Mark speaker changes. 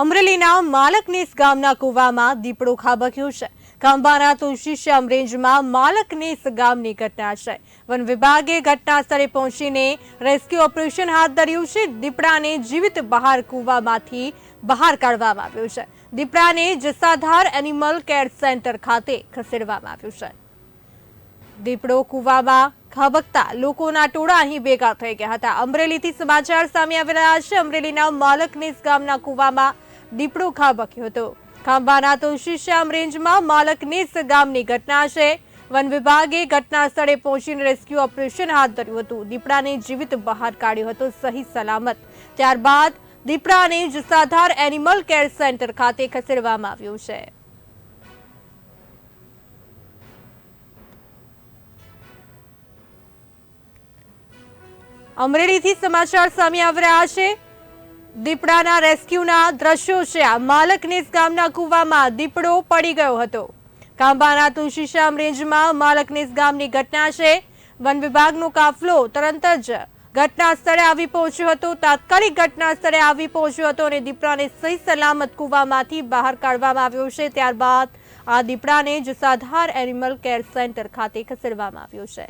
Speaker 1: અમરેલીના માલકનેસ ગામના કૂવામાં દીપડો ખાબક્યો છે. ખંભાના તુલસીશ્યામ રેન્જમાં માલકનેસ ગામની ઘટના છે. વન વિભાગે ઘટના સ્થળે પહોંચીને રેસ્ક્યુ ઓપરેશન હાથ ધર્યું છે. દીપડાને જીવિત બહાર કૂવામાંથી બહાર કાઢવામાં આવ્યું છે. દીપડાને જસાધાર એનિમલ કેર સેન્ટર ખાતે ખસેડવામાં આવ્યું છે. દીપડો કૂવામાં ખાબકતા લોકોના ટોળા અહીં ભેગા થઈ ગયા હતા. અમરેલીથી સમાચાર સામે આવી રહ્યા છે. અમરેલીના માલકનેસ ગામના કૂવામાં દીપડો ખાબક્યો હતો. ખાંભાના તુલસીશ્યામ રેન્જમાં માલકનેસ ગામની ઘટના છે. વન વિભાગે ઘટના સ્થળે પહોંચીને રેસ્ક્યુ ઓપરેશન હાથ ધર્યું હતું. દીપડાને જીવિત બહાર કાઢ્યો હતો સહી સલામત. ત્યારબાદ દીપડાને જસાધાર એનિમલ કેર સેન્ટર ખાતે ખસેડવામાં આવ્યું છે. અમરેલીથી સમાચાર સામે આવી રહ્યા છે. દીપડાના રેસ્ક્યુના દ્રશ્યો છે. આ માલકનેસ ગામના કૂવામાં દીપડો પડી ગયો હતો. ખાંભાના તુલસીશ્યામ રેન્જમાં માલકનેસ ગામની ઘટના છે. વન વિભાગનો કાફલો તરત જ ઘટના સ્થળે આવી પહોંચ્યો હતો. તાત્કાલિક ઘટના સ્થળે આવી પહોંચ્યો હતો અને દીપડાને સહી સલામત કૂવામાંથી બહાર કાઢવામાં આવ્યો છે. ત્યારબાદ આ દીપડાને જસાધાર એનિમલ કેર સેન્ટર ખાતે ખસેડવામાં આવ્યો છે.